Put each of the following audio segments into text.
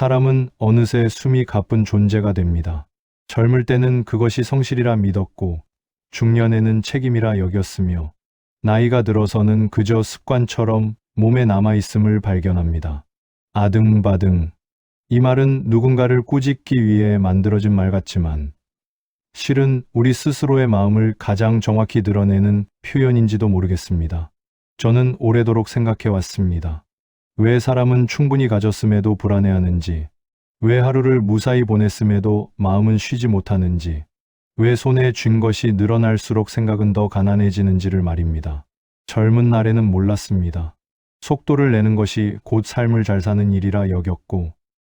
사람은 어느새 숨이 가쁜 존재가 됩니다. 젊을 때는 그것이 성실이라 믿었고, 중년에는 책임이라 여겼으며, 나이가 들어서는 그저 습관처럼 몸에 남아있음을 발견합니다. 아등바등. 이 말은 누군가를 꾸짖기 위해 만들어진 말 같지만, 실은 우리 스스로의 마음을 가장 정확히 드러내는 표현인지도 모르겠습니다. 저는 오래도록 생각해 왔습니다. 왜 사람은 충분히 가졌음에도 불안해하는지, 왜 하루를 무사히 보냈음에도 마음은 쉬지 못하는지, 왜 손에 쥔 것이 늘어날수록 생각은 더 가난해지는지를 말입니다. 젊은 날에는 몰랐습니다. 속도를 내는 것이 곧 삶을 잘 사는 일이라 여겼고,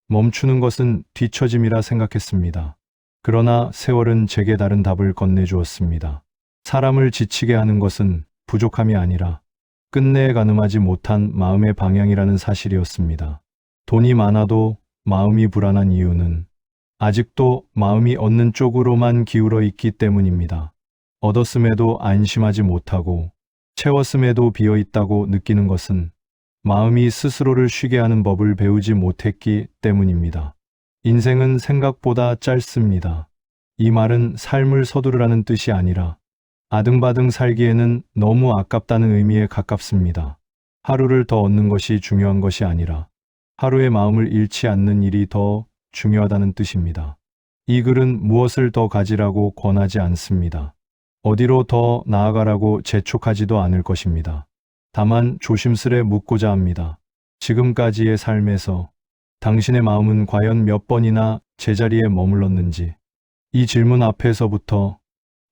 멈추는 것은 뒤처짐이라 생각했습니다. 그러나 세월은 제게 다른 답을 건네주었습니다. 사람을 지치게 하는 것은 부족함이 아니라 끝내 가늠하지 못한 마음의 방향이라는 사실이었습니다. 돈이 많아도 마음이 불안한 이유는 아직도 마음이 얻는 쪽으로만 기울어 있기 때문입니다. 얻었음에도 안심하지 못하고 채웠음에도 비어 있다고 느끼는 것은 마음이 스스로를 쉬게 하는 법을 배우지 못했기 때문입니다. 인생은 생각보다 짧습니다. 이 말은 삶을 서두르라는 뜻이 아니라 아등바등 살기에는 너무 아깝다는 의미에 가깝습니다. 하루를 더 얻는 것이 중요한 것이 아니라 하루의 마음을 잃지 않는 일이 더 중요하다는 뜻입니다. 이 글은 무엇을 더 가지라고 권하지 않습니다. 어디로 더 나아가라고 재촉하지도 않을 것입니다. 다만 조심스레 묻고자 합니다. 지금까지의 삶에서 당신의 마음은 과연 몇 번이나 제자리에 머물렀는지 이 질문 앞에서부터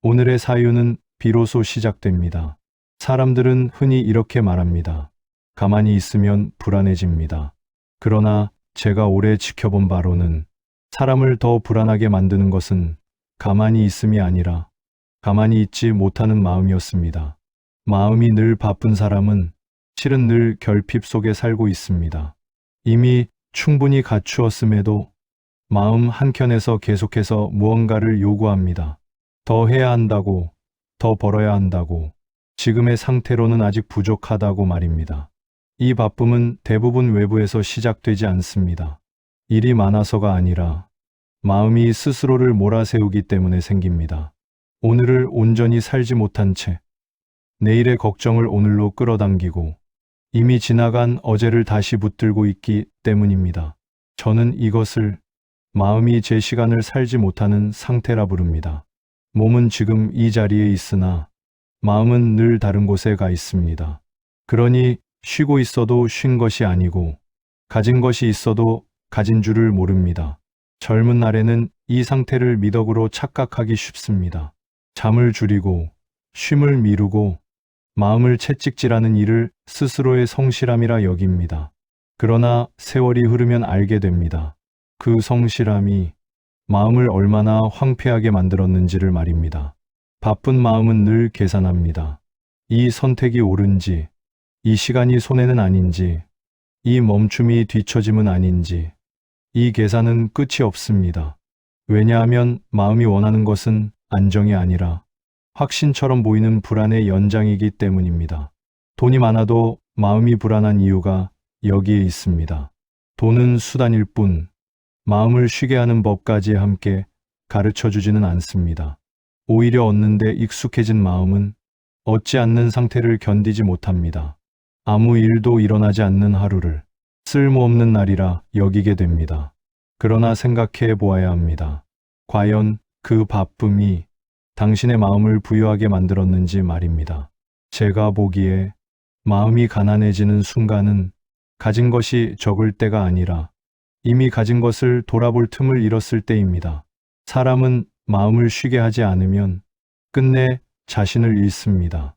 오늘의 사유는 비로소 시작됩니다. 사람들은 흔히 이렇게 말합니다. 가만히 있으면 불안해집니다. 그러나 제가 오래 지켜본 바로는 사람을 더 불안하게 만드는 것은 가만히 있음이 아니라 가만히 있지 못하는 마음이었습니다. 마음이 늘 바쁜 사람은 실은 늘 결핍 속에 살고 있습니다. 이미 충분히 갖추었음에도 마음 한켠에서 계속해서 무언가를 요구합니다. 더 해야 한다고, 더 벌어야 한다고, 지금의 상태로는 아직 부족하다고 말입니다. 이 바쁨은 대부분 외부에서 시작되지 않습니다. 일이 많아서가 아니라 마음이 스스로를 몰아세우기 때문에 생깁니다. 오늘을 온전히 살지 못한 채 내일의 걱정을 오늘로 끌어당기고 이미 지나간 어제를 다시 붙들고 있기 때문입니다. 저는 이것을 마음이 제 시간을 살지 못하는 상태라 부릅니다. 몸은 지금 이 자리에 있으나 마음은 늘 다른 곳에 가 있습니다. 그러니 쉬고 있어도 쉰 것이 아니고 가진 것이 있어도 가진 줄을 모릅니다. 젊은 날에는 이 상태를 미덕으로 착각하기 쉽습니다. 잠을 줄이고 쉼을 미루고 마음을 채찍질하는 일을 스스로의 성실함이라 여깁니다. 그러나 세월이 흐르면 알게 됩니다. 그 성실함이 마음을 얼마나 황폐하게 만들었는지를 말입니다. 바쁜 마음은 늘 계산합니다. 이 선택이 옳은지, 이 시간이 손해는 아닌지, 이 멈춤이 뒤처짐은 아닌지, 이 계산은 끝이 없습니다. 왜냐하면 마음이 원하는 것은 안정이 아니라 확신처럼 보이는 불안의 연장이기 때문입니다. 돈이 많아도 마음이 불안한 이유가 여기에 있습니다. 돈은 수단일 뿐 마음을 쉬게 하는 법까지 함께 가르쳐 주지는 않습니다. 오히려 얻는데 익숙해진 마음은 얻지 않는 상태를 견디지 못합니다. 아무 일도 일어나지 않는 하루를 쓸모없는 날이라 여기게 됩니다. 그러나 생각해 보아야 합니다. 과연 그 바쁨이 당신의 마음을 부유하게 만들었는지 말입니다. 제가 보기에 마음이 가난해지는 순간은 가진 것이 적을 때가 아니라 이미 가진 것을 돌아볼 틈을 잃었을 때입니다. 사람은 마음을 쉬게 하지 않으면 끝내 자신을 잃습니다.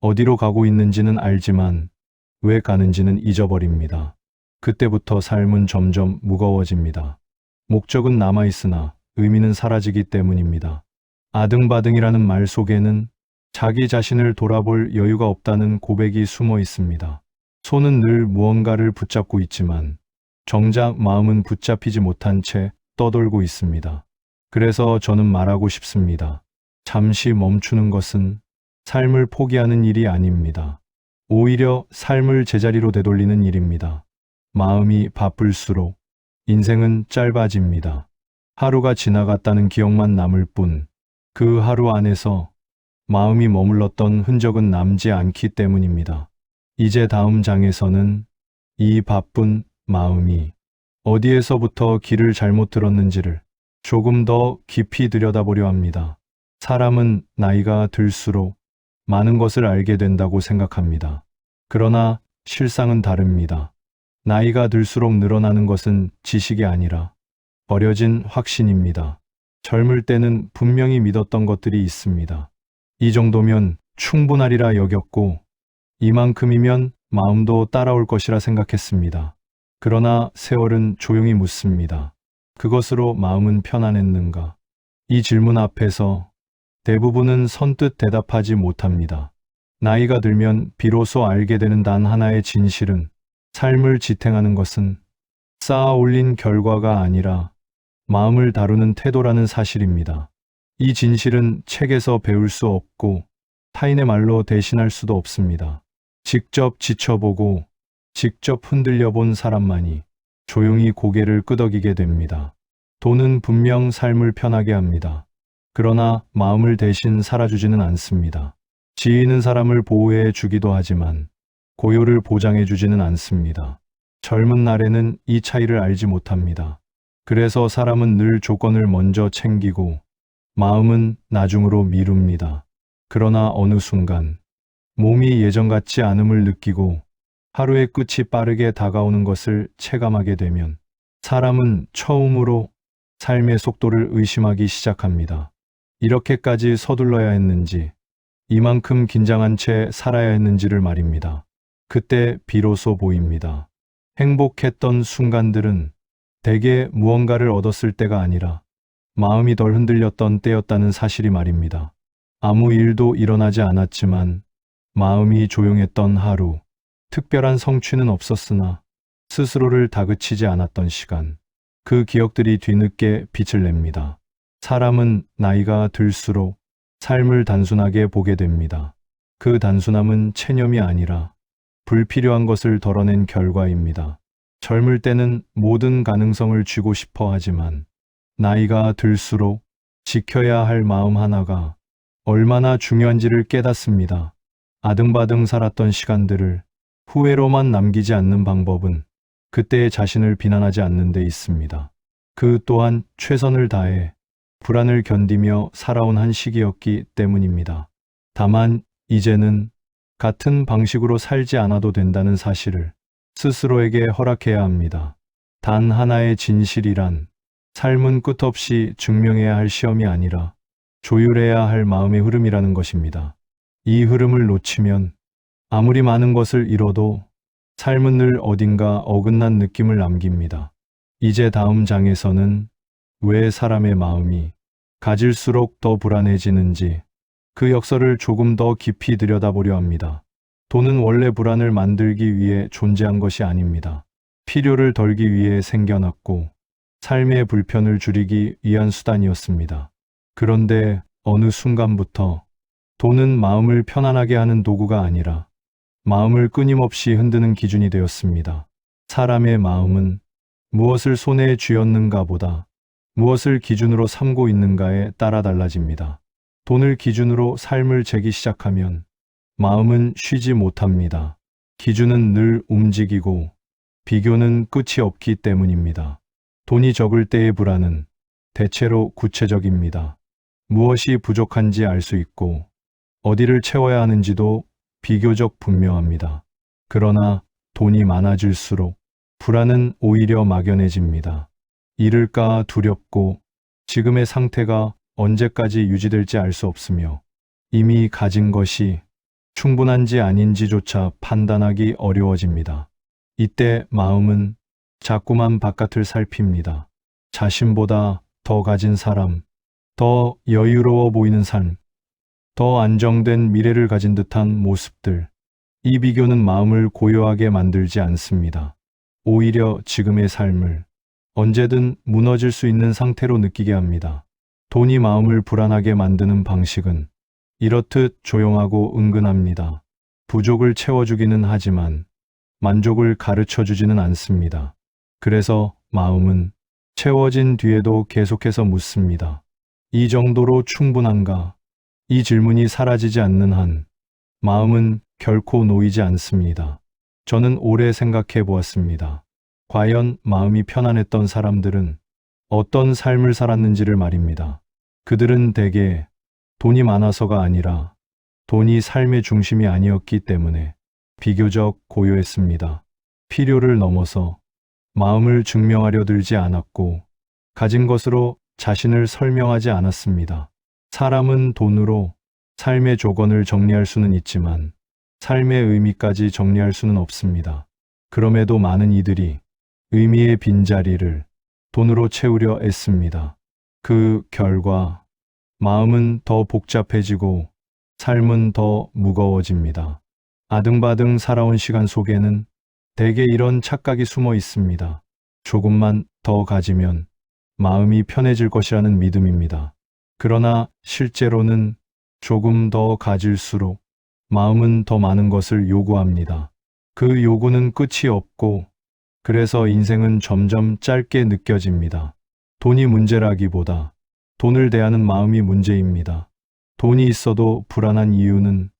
어디로 가고 있는지는 알지만 왜 가는지는 잊어버립니다. 그때부터 삶은 점점 무거워집니다. 목적은 남아있으나 의미는 사라지기 때문입니다. 아등바등이라는 말 속에는 자기 자신을 돌아볼 여유가 없다는 고백이 숨어 있습니다. 손은 늘 무언가를 붙잡고 있지만 정작 마음은 붙잡히지 못한 채 떠돌고 있습니다. 그래서 저는 말하고 싶습니다. 잠시 멈추는 것은 삶을 포기하는 일이 아닙니다. 오히려 삶을 제자리로 되돌리는 일입니다. 마음이 바쁠수록 인생은 짧아집니다. 하루가 지나갔다는 기억만 남을 뿐, 그 하루 안에서 마음이 머물렀던 흔적은 남지 않기 때문입니다. 이제 다음 장에서는 이 바쁜 마음이 어디에서부터 길을 잘못 들었는지를 조금 더 깊이 들여다보려 합니다. 사람은 나이가 들수록 많은 것을 알게 된다고 생각합니다. 그러나 실상은 다릅니다. 나이가 들수록 늘어나는 것은 지식이 아니라 버려진 확신입니다. 젊을 때는 분명히 믿었던 것들이 있습니다. 이 정도면 충분하리라 여겼고, 이만큼이면 마음도 따라올 것이라 생각했습니다. 그러나 세월은 조용히 묻습니다. 그것으로 마음은 편안했는가? 이 질문 앞에서 대부분은 선뜻 대답하지 못합니다. 나이가 들면 비로소 알게 되는 단 하나의 진실은 삶을 지탱하는 것은 쌓아 올린 결과가 아니라 마음을 다루는 태도라는 사실입니다. 이 진실은 책에서 배울 수 없고 타인의 말로 대신할 수도 없습니다. 직접 지쳐보고 직접 흔들려 본 사람만이 조용히 고개를 끄덕이게 됩니다. 돈은 분명 삶을 편하게 합니다. 그러나 마음을 대신 살아주지는 않습니다. 지혜있는 사람을 보호해 주기도 하지만 고요를 보장해 주지는 않습니다. 젊은 날에는 이 차이를 알지 못합니다. 그래서 사람은 늘 조건을 먼저 챙기고 마음은 나중으로 미룹니다. 그러나 어느 순간 몸이 예전 같지 않음을 느끼고 하루의 끝이 빠르게 다가오는 것을 체감하게 되면 사람은 처음으로 삶의 속도를 의심하기 시작합니다. 이렇게까지 서둘러야 했는지, 이만큼 긴장한 채 살아야 했는지를 말입니다. 그때 비로소 보입니다. 행복했던 순간들은 대개 무언가를 얻었을 때가 아니라 마음이 덜 흔들렸던 때였다는 사실이 말입니다. 아무 일도 일어나지 않았지만 마음이 조용했던 하루, 특별한 성취는 없었으나 스스로를 다그치지 않았던 시간, 그 기억들이 뒤늦게 빛을 냅니다. 사람은 나이가 들수록 삶을 단순하게 보게 됩니다. 그 단순함은 체념이 아니라 불필요한 것을 덜어낸 결과입니다. 젊을 때는 모든 가능성을 쥐고 싶어 하지만 나이가 들수록 지켜야 할 마음 하나가 얼마나 중요한지를 깨닫습니다. 아등바등 살았던 시간들을 후회로만 남기지 않는 방법은 그때의 자신을 비난하지 않는 데 있습니다. 그 또한 최선을 다해 불안을 견디며 살아온 한 시기였기 때문입니다. 다만 이제는 같은 방식으로 살지 않아도 된다는 사실을 스스로에게 허락해야 합니다. 단 하나의 진실이란 삶은 끝없이 증명해야 할 시험이 아니라 조율해야 할 마음의 흐름이라는 것입니다. 이 흐름을 놓치면 아무리 많은 것을 잃어도 삶은 늘 어딘가 어긋난 느낌을 남깁니다. 이제 다음 장에서는 왜 사람의 마음이 가질수록 더 불안해지는지 그 역설을 조금 더 깊이 들여다보려 합니다. 돈은 원래 불안을 만들기 위해 존재한 것이 아닙니다. 필요를 덜기 위해 생겨났고 삶의 불편을 줄이기 위한 수단이었습니다. 그런데 어느 순간부터 돈은 마음을 편안하게 하는 도구가 아니라 마음을 끊임없이 흔드는 기준이 되었습니다. 사람의 마음은 무엇을 손에 쥐었는가 보다 무엇을 기준으로 삼고 있는가에 따라 달라집니다. 돈을 기준으로 삶을 재기 시작하면 마음은 쉬지 못합니다. 기준은 늘 움직이고 비교는 끝이 없기 때문입니다. 돈이 적을 때의 불안은 대체로 구체적입니다. 무엇이 부족한지 알 수 있고 어디를 채워야 하는지도 비교적 분명합니다. 그러나 돈이 많아질수록 불안은 오히려 막연해집니다. 잃을까 두렵고 지금의 상태가 언제까지 유지될지 알 수 없으며 이미 가진 것이 충분한지 아닌지조차 판단하기 어려워집니다. 이때 마음은 자꾸만 바깥을 살핍니다. 자신보다 더 가진 사람, 더 여유로워 보이는 삶, 더 안정된 미래를 가진 듯한 모습들. 이 비교는 마음을 고요하게 만들지 않습니다. 오히려 지금의 삶을 언제든 무너질 수 있는 상태로 느끼게 합니다. 돈이 마음을 불안하게 만드는 방식은 이렇듯 조용하고 은근합니다. 부족을 채워주기는 하지만 만족을 가르쳐 주지는 않습니다. 그래서 마음은 채워진 뒤에도 계속해서 묻습니다. 이 정도로 충분한가? 이 질문이 사라지지 않는 한 마음은 결코 놓이지 않습니다. 저는 오래 생각해 보았습니다. 과연 마음이 편안했던 사람들은 어떤 삶을 살았는지를 말입니다. 그들은 대개 돈이 많아서가 아니라 돈이 삶의 중심이 아니었기 때문에 비교적 고요했습니다. 필요를 넘어서 마음을 증명하려 들지 않았고 가진 것으로 자신을 설명하지 않았습니다. 사람은 돈으로 삶의 조건을 정리할 수는 있지만 삶의 의미까지 정리할 수는 없습니다. 그럼에도 많은 이들이 의미의 빈자리를 돈으로 채우려 애씁니다. 그 결과 마음은 더 복잡해지고 삶은 더 무거워집니다. 아등바등 살아온 시간 속에는 대개 이런 착각이 숨어 있습니다. 조금만 더 가지면 마음이 편해질 것이라는 믿음입니다. 그러나 실제로는 조금 더 가질수록 마음은 더 많은 것을 요구합니다. 그 요구는 끝이 없고 그래서 인생은 점점 짧게 느껴집니다. 돈이 문제라기보다 돈을 대하는 마음이 문제입니다. 돈이 있어도 불안한 이유는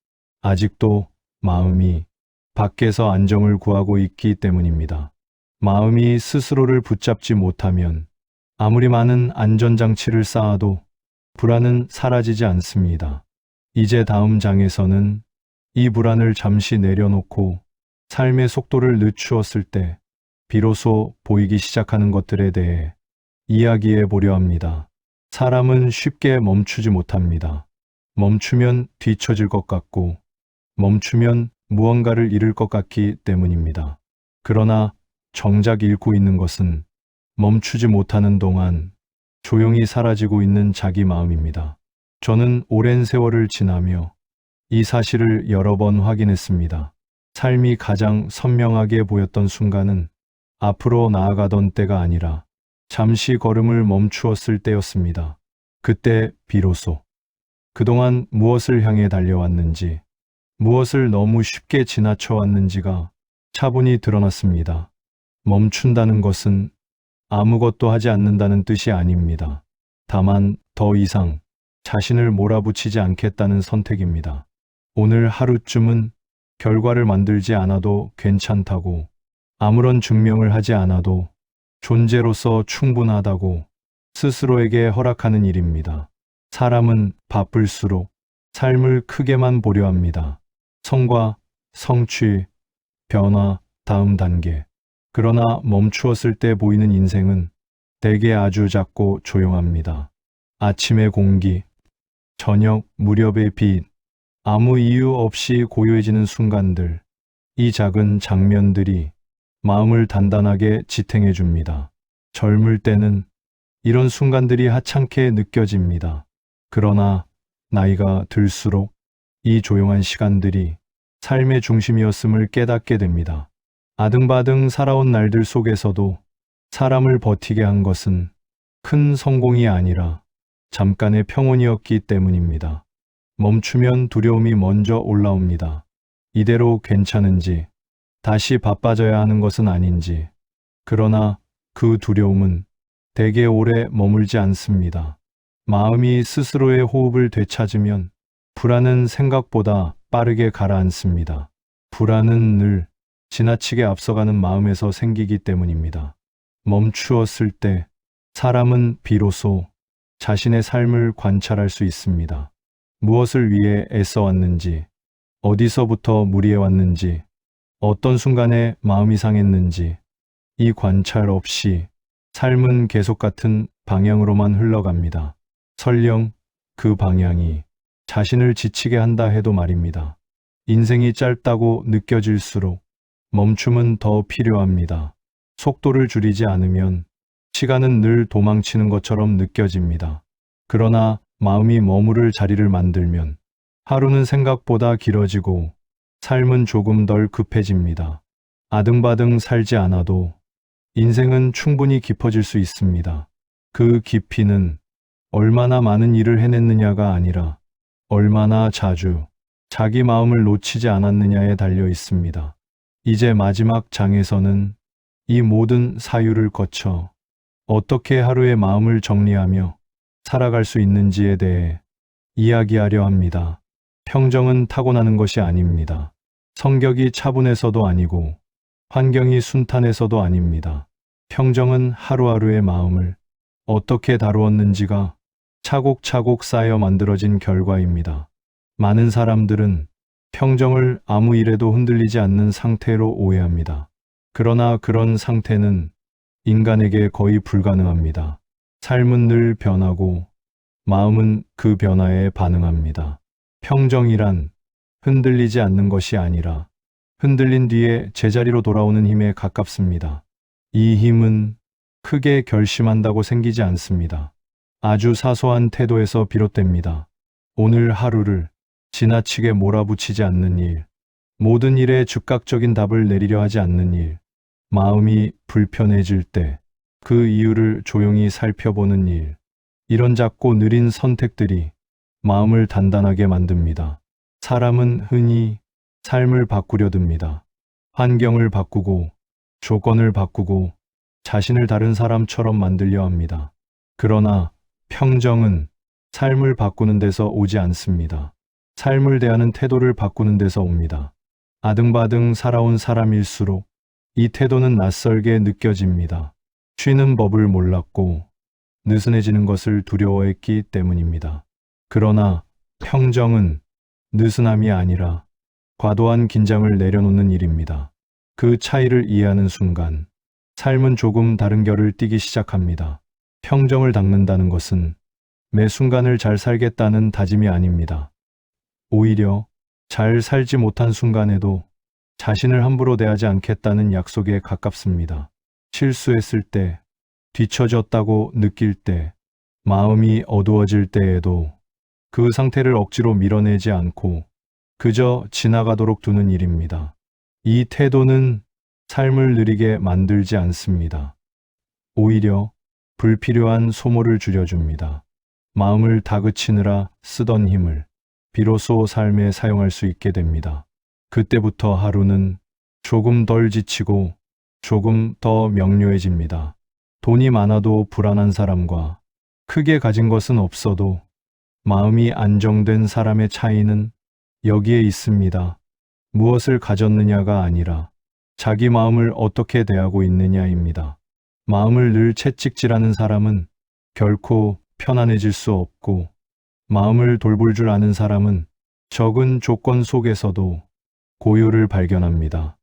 아직도 마음이 밖에서 안정을 구하고 있기 때문입니다. 마음이 스스로를 붙잡지 못하면 아무리 많은 안전장치를 쌓아도 불안은 사라지지 않습니다. 이제 다음 장에서는 이 불안을 잠시 내려놓고 삶의 속도를 늦추었을 때 비로소 보이기 시작하는 것들에 대해 이야기해 보려 합니다. 사람은 쉽게 멈추지 못합니다. 멈추면 뒤처질 것 같고 멈추면 무언가를 잃을 것 같기 때문입니다. 그러나 정작 잃고 있는 것은 멈추지 못하는 동안 조용히 사라지고 있는 자기 마음입니다. 저는 오랜 세월을 지나며 이 사실을 여러 번 확인했습니다. 삶이 가장 선명하게 보였던 순간은 앞으로 나아가던 때가 아니라 잠시 걸음을 멈추었을 때였습니다. 그때 비로소 그동안 무엇을 향해 달려왔는지, 무엇을 너무 쉽게 지나쳐 왔는지가 차분히 드러났습니다. 멈춘다는 것은 아무것도 하지 않는다는 뜻이 아닙니다. 다만 더 이상 자신을 몰아붙이지 않겠다는 선택입니다. 오늘 하루쯤은 결과를 만들지 않아도 괜찮다고 아무런 증명을 하지 않아도 존재로서 충분하다고 스스로에게 허락하는 일입니다. 사람은 바쁠수록 삶을 크게만 보려 합니다. 성과, 성취, 변화, 다음 단계. 그러나 멈추었을 때 보이는 인생은 대개 아주 작고 조용합니다. 아침의 공기, 저녁 무렵의 빛, 아무 이유 없이 고요해지는 순간들, 이 작은 장면들이 마음을 단단하게 지탱해 줍니다. 젊을 때는 이런 순간들이 하찮게 느껴집니다. 그러나 나이가 들수록 이 조용한 시간들이 삶의 중심이었음을 깨닫게 됩니다. 아등바등 살아온 날들 속에서도 사람을 버티게 한 것은 큰 성공이 아니라 잠깐의 평온이었기 때문입니다. 멈추면 두려움이 먼저 올라옵니다. 이대로 괜찮은지, 다시 바빠져야 하는 것은 아닌지. 그러나 그 두려움은 대개 오래 머물지 않습니다. 마음이 스스로의 호흡을 되찾으면 불안은 생각보다 빠르게 가라앉습니다. 불안은 늘 지나치게 앞서가는 마음에서 생기기 때문입니다. 멈추었을 때 사람은 비로소 자신의 삶을 관찰할 수 있습니다. 무엇을 위해 애써왔는지, 어디서부터 무리해왔는지, 어떤 순간에 마음이 상했는지, 이 관찰 없이 삶은 계속 같은 방향으로만 흘러갑니다. 설령 그 방향이 자신을 지치게 한다 해도 말입니다. 인생이 짧다고 느껴질수록 멈춤은 더 필요합니다. 속도를 줄이지 않으면 시간은 늘 도망치는 것처럼 느껴집니다. 그러나 마음이 머무를 자리를 만들면 하루는 생각보다 길어지고 삶은 조금 덜 급해집니다. 아등바등 살지 않아도 인생은 충분히 깊어질 수 있습니다. 그 깊이는 얼마나 많은 일을 해냈느냐가 아니라 얼마나 자주 자기 마음을 놓치지 않았느냐에 달려 있습니다. 이제 마지막 장에서는 이 모든 사유를 거쳐 어떻게 하루의 마음을 정리하며 살아갈 수 있는지에 대해 이야기하려 합니다. 평정은 타고나는 것이 아닙니다. 성격이 차분해서도 아니고 환경이 순탄해서도 아닙니다. 평정은 하루하루의 마음을 어떻게 다루었는지가 차곡차곡 쌓여 만들어진 결과입니다. 많은 사람들은 평정을 아무 일에도 흔들리지 않는 상태로 오해합니다. 그러나 그런 상태는 인간에게 거의 불가능합니다. 삶은 늘 변하고 마음은 그 변화에 반응합니다. 평정이란 흔들리지 않는 것이 아니라 흔들린 뒤에 제자리로 돌아오는 힘에 가깝습니다. 이 힘은 크게 결심한다고 생기지 않습니다. 아주 사소한 태도에서 비롯됩니다. 오늘 하루를 지나치게 몰아붙이지 않는 일, 모든 일에 즉각적인 답을 내리려 하지 않는 일, 마음이 불편해질 때 그 이유를 조용히 살펴보는 일, 이런 작고 느린 선택들이 마음을 단단하게 만듭니다. 사람은 흔히 삶을 바꾸려 듭니다. 환경을 바꾸고, 조건을 바꾸고, 자신을 다른 사람처럼 만들려 합니다. 그러나 평정은 삶을 바꾸는 데서 오지 않습니다. 삶을 대하는 태도를 바꾸는 데서 옵니다. 아등바등 살아온 사람일수록 이 태도는 낯설게 느껴집니다. 쉬는 법을 몰랐고 느슨해지는 것을 두려워했기 때문입니다. 그러나 평정은 느슨함이 아니라 과도한 긴장을 내려놓는 일입니다. 그 차이를 이해하는 순간 삶은 조금 다른 결을 띠기 시작합니다. 평정을 닦는다는 것은 매 순간을 잘 살겠다는 다짐이 아닙니다. 오히려 잘 살지 못한 순간에도 자신을 함부로 대하지 않겠다는 약속에 가깝습니다. 실수했을 때, 뒤처졌다고 느낄 때, 마음이 어두워질 때에도 그 상태를 억지로 밀어내지 않고 그저 지나가도록 두는 일입니다. 이 태도는 삶을 느리게 만들지 않습니다. 오히려 불필요한 소모를 줄여줍니다. 마음을 다그치느라 쓰던 힘을 비로소 삶에 사용할 수 있게 됩니다. 그때부터 하루는 조금 덜 지치고 조금 더 명료해집니다. 돈이 많아도 불안한 사람과 크게 가진 것은 없어도 마음이 안정된 사람의 차이는 여기에 있습니다. 무엇을 가졌느냐가 아니라 자기 마음을 어떻게 대하고 있느냐입니다. 마음을 늘 채찍질하는 사람은 결코 편안해질 수 없고 마음을 돌볼 줄 아는 사람은 적은 조건 속에서도 고요를 발견합니다.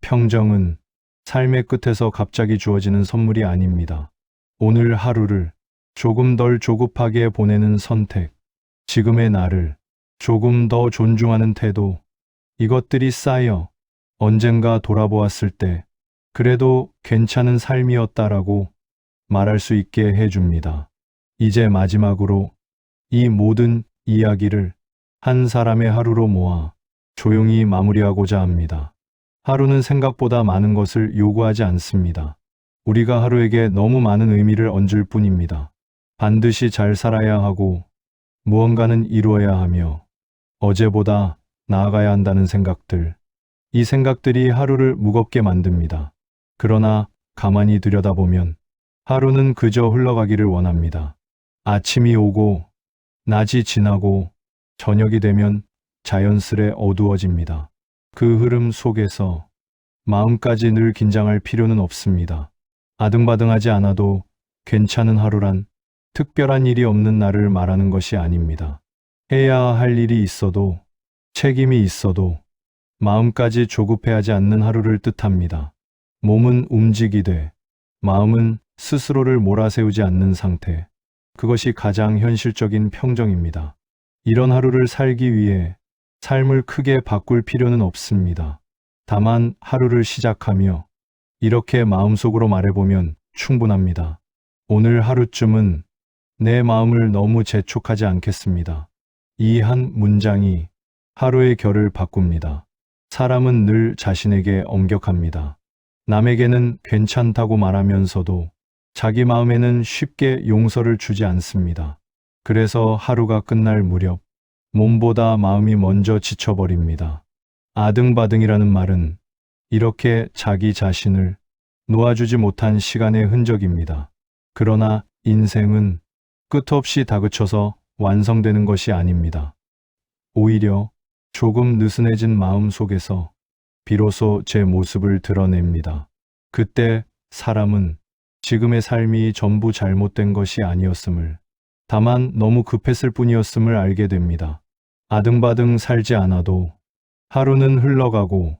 평정은 삶의 끝에서 갑자기 주어지는 선물이 아닙니다. 오늘 하루를 조금 덜 조급하게 보내는 선택, 지금의 나를 조금 더 존중하는 태도, 이것들이 쌓여 언젠가 돌아보았을 때 그래도 괜찮은 삶이었다라고 말할 수 있게 해줍니다. 이제 마지막으로 이 모든 이야기를 한 사람의 하루로 모아 조용히 마무리하고자 합니다. 하루는 생각보다 많은 것을 요구하지 않습니다. 우리가 하루에게 너무 많은 의미를 얹을 뿐입니다. 반드시 잘 살아야 하고 무언가는 이루어야 하며 어제보다 나아가야 한다는 생각들. 이 생각들이 하루를 무겁게 만듭니다. 그러나 가만히 들여다보면 하루는 그저 흘러가기를 원합니다. 아침이 오고 낮이 지나고 저녁이 되면 자연스레 어두워집니다. 그 흐름 속에서 마음까지 늘 긴장할 필요는 없습니다. 아등바등하지 않아도 괜찮은 하루란 특별한 일이 없는 날을 말하는 것이 아닙니다. 해야 할 일이 있어도 책임이 있어도 마음까지 조급해하지 않는 하루를 뜻합니다. 몸은 움직이되 마음은 스스로를 몰아세우지 않는 상태. 그것이 가장 현실적인 평정입니다. 이런 하루를 살기 위해 삶을 크게 바꿀 필요는 없습니다. 다만 하루를 시작하며 이렇게 마음속으로 말해보면 충분합니다. 오늘 하루쯤은 내 마음을 너무 재촉하지 않겠습니다. 이 한 문장이 하루의 결을 바꿉니다. 사람은 늘 자신에게 엄격합니다. 남에게는 괜찮다고 말하면서도 자기 마음에는 쉽게 용서를 주지 않습니다. 그래서 하루가 끝날 무렵 몸보다 마음이 먼저 지쳐버립니다. 아등바등이라는 말은 이렇게 자기 자신을 놓아주지 못한 시간의 흔적입니다. 그러나 인생은 끝없이 다그쳐서 완성되는 것이 아닙니다. 오히려 조금 느슨해진 마음 속에서 비로소 제 모습을 드러냅니다. 그때 사람은 지금의 삶이 전부 잘못된 것이 아니었음을, 다만 너무 급했을 뿐이었음을 알게 됩니다. 아등바등 살지 않아도 하루는 흘러가고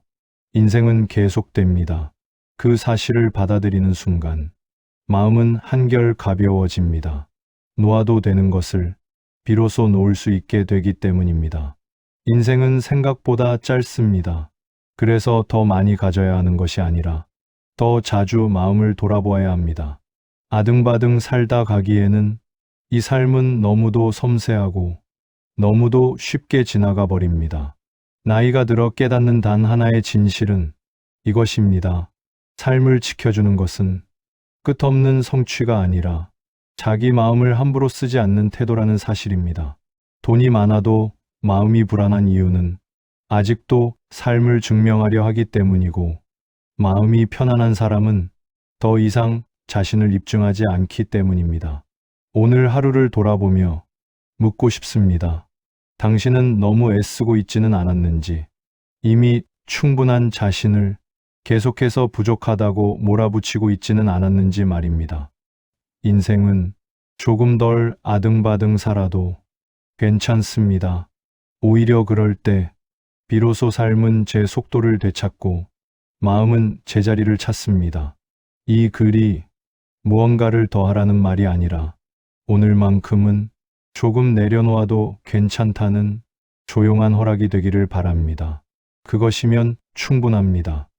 인생은 계속됩니다. 그 사실을 받아들이는 순간 마음은 한결 가벼워집니다. 놓아도 되는 것을 비로소 놓을 수 있게 되기 때문입니다. 인생은 생각보다 짧습니다. 그래서 더 많이 가져야 하는 것이 아니라 더 자주 마음을 돌아보아야 합니다. 아등바등 살다 가기에는 이 삶은 너무도 섬세하고 너무도 쉽게 지나가 버립니다. 나이가 들어 깨닫는 단 하나의 진실은 이것입니다. 삶을 지켜주는 것은 끝없는 성취가 아니라 자기 마음을 함부로 쓰지 않는 태도라는 사실입니다. 돈이 많아도 마음이 불안한 이유는 아직도 삶을 증명하려 하기 때문이고 마음이 편안한 사람은 더 이상 자신을 입증하지 않기 때문입니다. 오늘 하루를 돌아보며 묻고 싶습니다. 당신은 너무 애쓰고 있지는 않았는지, 이미 충분한 자신을 계속해서 부족하다고 몰아붙이고 있지는 않았는지 말입니다. 인생은 조금 덜 아등바등 살아도 괜찮습니다. 오히려 그럴 때 비로소 삶은 제 속도를 되찾고 마음은 제자리를 찾습니다. 이 글이 무언가를 더하라는 말이 아니라 오늘만큼은 조금 내려놓아도 괜찮다는 조용한 허락이 되기를 바랍니다. 그것이면 충분합니다.